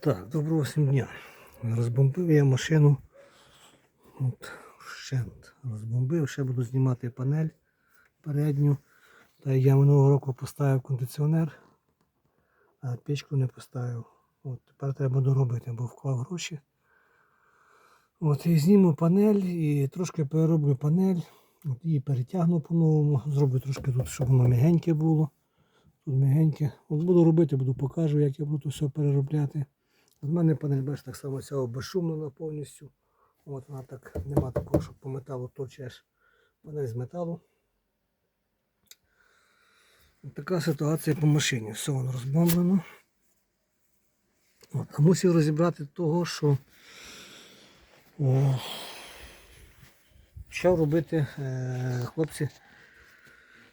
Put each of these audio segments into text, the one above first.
Так, доброго всім дня. Розбомбив я машину. От, вщент. Розбомбив, ще буду знімати панель передню. Та я минулого року поставив кондиціонер, а печку не поставив. От, тепер треба доробити, бо вклав гроші. От, і зніму панель і трошки перероблю панель. От, її перетягну по-новому. Зроблю трошки тут, щоб воно м'ягеньке було. Тут м'ягеньке. От буду робити, буду покажу, як я буду все переробляти. В мене панель, бачиш, так само ця безшумлена повністю. От вона так, нема такого, що по металу точиш. Панель з металу. Така ситуація по машині. Все воно розбомблено. От, а мусив розібрати того, що о, почав робити е, хлопці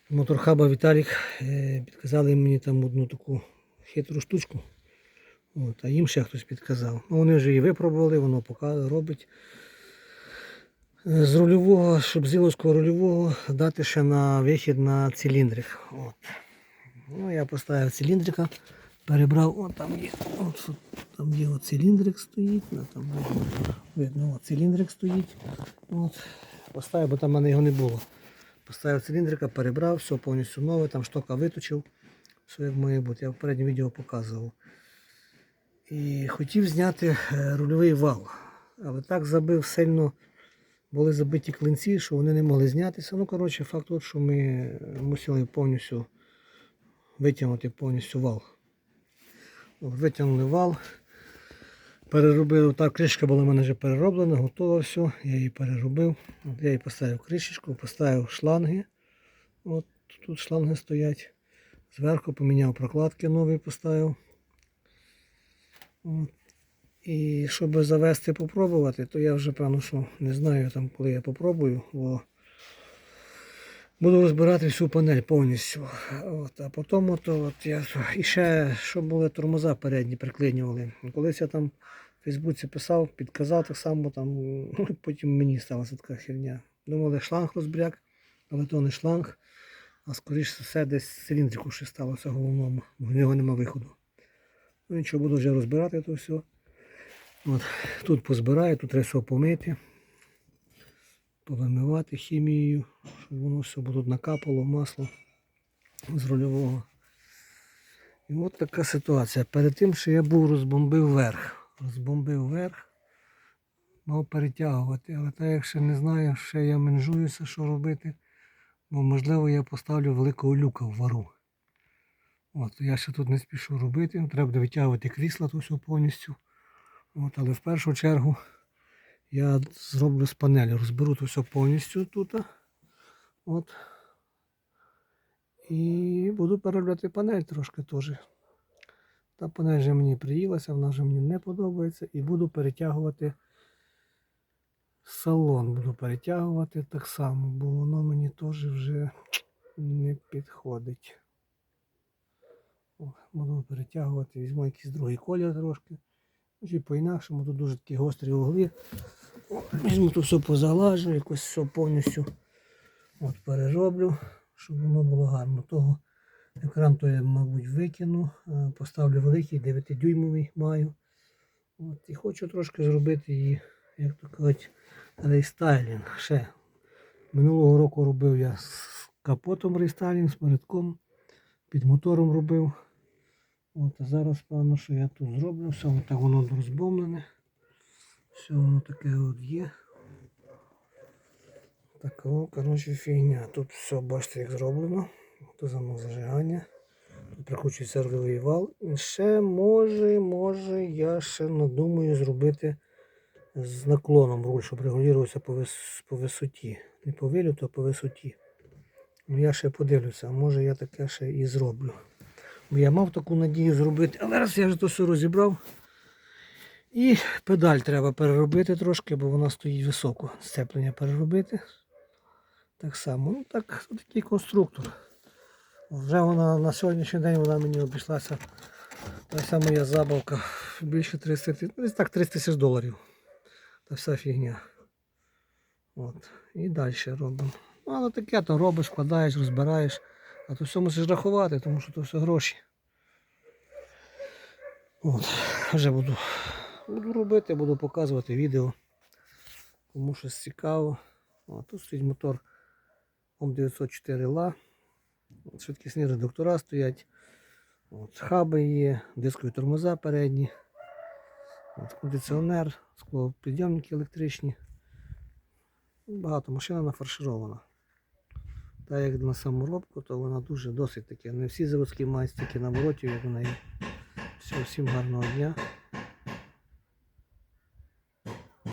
моторхаба Віталік. Е, підказали мені там одну таку хитру штучку. От, а їм ще хтось підказав. Ну, вони вже її випробували, воно поки робить. З рульового, щоб з зіловського рульового дати ще на вихід на циліндрик. От. Ну, я поставив циліндрика, перебрав, о, там є, от, там є от циліндрик стоїть, ну, там видно, видно от, циліндрик стоїть. От. Поставив, бо там в мене його не було. Поставив циліндрика, перебрав, все повністю нове, там штока виточив, все як має бути. Я в передньому відео показував. І хотів зняти е, рульовий вал. Але так забив сильно, були забиті клинці, що вони не могли знятися. Ну, коротше, факт от, що ми мусили повністю витягнути повністю вал. Витягнули вал. Переробив, так, кришка була в мене вже перероблена, готова все. Я її переробив. От, я її поставив кришечку, поставив шланги. От тут шланги стоять. Зверху поміняв прокладки нові поставив. І щоб завести попробувати, то я вже певно, що не знаю там, коли я попробую, бо буду розбирати всю панель повністю. От, а потім от, от я і ще щоб були тормоза передні приклинювали. Колись я там в Фейсбуці писав, підказав так само, там, потім мені сталася така херня. Думали, шланг розбряк, але то не шланг, а скоріше все десь циліндрику ще сталося головному, в нього нема виходу. Ну нічого, буду вже розбирати то все. От, тут позбираю, тут треба все помити, повимивати хімією, щоб воно все було накапало масло з рульового. І от така ситуація. Перед тим, що я був розбомбив верх. Розбомбив верх, мав перетягувати, але так як ще не знаю, ще я менжуюся, що робити, бо можливо я поставлю великого люка в вару. От, я ще тут не спішу робити, треба буде витягувати крісла то все повністю. От, але в першу чергу я зроблю з панелі, розберу то все повністю тут. От. І буду переробляти панель трошки теж. Та панель вже мені приїлася, вона вже мені не подобається. І буду перетягувати салон, буду перетягувати так само, бо воно мені теж вже не підходить. Буду перетягувати, візьму якийсь другий колір трошки. Чи по-інакшому, тут дуже такі гострі угли. Візьму тут все позалажу, якось все повністю от перероблю, щоб воно було гарно. Того екран то я, мабуть, викину, е, поставлю великий 9-дюймовий маю. От, і хочу трошки зробити її, як то кажуть, рейстайлінг. Ще. Минулого року робив я з капотом рейстайлінг, з передком, під мотором робив. От, а зараз певно, що я тут зроблю. Все так воно розбомлене. Все воно таке от є. Так, о, коротше, фігня. Тут все, бачите, як зроблено. Тут замок зажигання. Тут прикручується рульовий вал. І ще може, може, я ще надумаю зробити з наклоном руль, щоб регулювався по, вис... по висоті. Не по виліту, а по висоті. Ну, я ще подивлюся, а може я таке ще і зроблю. Я мав таку надію зробити, але раз я вже то все розібрав. І педаль треба переробити трошки, бо вона стоїть високо. Сцеплення переробити. Так само. Ну так, такий конструктор. Вже вона на сьогоднішній день вона мені обійшлася. Та вся моя забавка більше 300 тисяч, десь так 30 тисяч доларів. Та вся фігня. От. І далі робимо. Ну, але таке то робиш, складаєш, розбираєш. А то все мусиш рахувати, тому що то все гроші. От, вже буду, буду робити, буду показувати відео. Кому щось цікаво. О, тут стоїть мотор ОМ904 ла. Швидкісні редуктора стоять. От, хаби є, дискові тормоза передні. От, кондиціонер, склопідйомники електричні. Багато машина нафарширована. Та як на саморобку, то вона дуже досить таке. Не всі заводські мають такі наворотів, як в неї. Все, всім гарного дня.